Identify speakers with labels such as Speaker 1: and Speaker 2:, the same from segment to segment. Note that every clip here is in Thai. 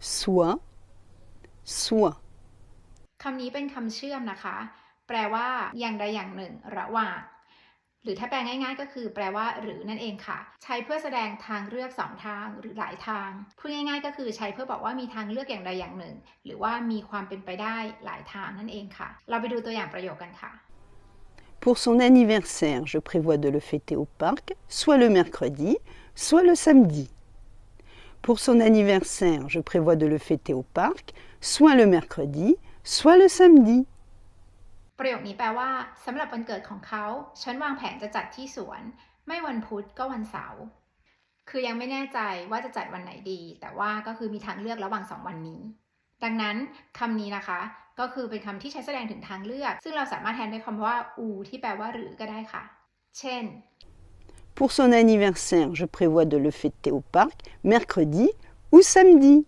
Speaker 1: soit, soit.
Speaker 2: คำนี้เป็นคำเชื่อมนะคะ แปลว่าอย่างใดอย่างหนึ่งระหว่าง หรือถ้าแปลง่าย ๆ ก็คือแปลว่า หรือนั่นเองค่ะ ใช้เพื่อแสดงทางเลือกสองทางหรือหลายทาง พูดง่าย ๆ ก็คือใช้เพื่อบอกว่ามีทางเลือกอย่างใดอย่างหนึ่ง หรือว่ามีความเป็นไปได้หลายทางนั่นเองค่ะ เราไปดูตัวอย่างประโยคกันค่ะ
Speaker 1: Pour son anniversaire, je prévois de le fêter au parc, soit le mercredi, soit le samedi. Pour son anniversaire, je prévois de le fêter au parc, soit le mercredi, soit le samedi.
Speaker 2: ประโยคนี้แปลว่าสำหรับวันเกิดของเขา ฉันวางแผนจะจัดที่สวน ไม่วันพุธก็วันเสาร์คือยังไม่แน่ใจว่าจะจัดวันไหนดี แต่ว่าก็คือมีทางเลือกระหว่างสองวันนี้ ดังนั้นคำนี้นะคะ ก็คือเป็นคำที่ใช้แสดงถึงทางเลือก ซึ่งเราสามารถแทนด้วยคำว่าอูที่แปลว่าหรือก็ได้ค่ะ เช่น
Speaker 1: Pour son anniversaire, je prévois de le fêter au parc mercredi ou samedi.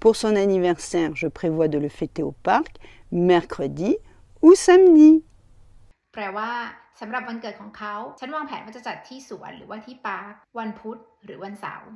Speaker 1: Pour son anniversaire, je prévois de le fêter au parc mercredi ou samedi.
Speaker 2: แปลว่าสำหรับวันเกิดของเขา ฉันวางแผนว่าจะจัดที่สวนหรือว่าที่ปาร์ควันพุธหรือวันเสาร์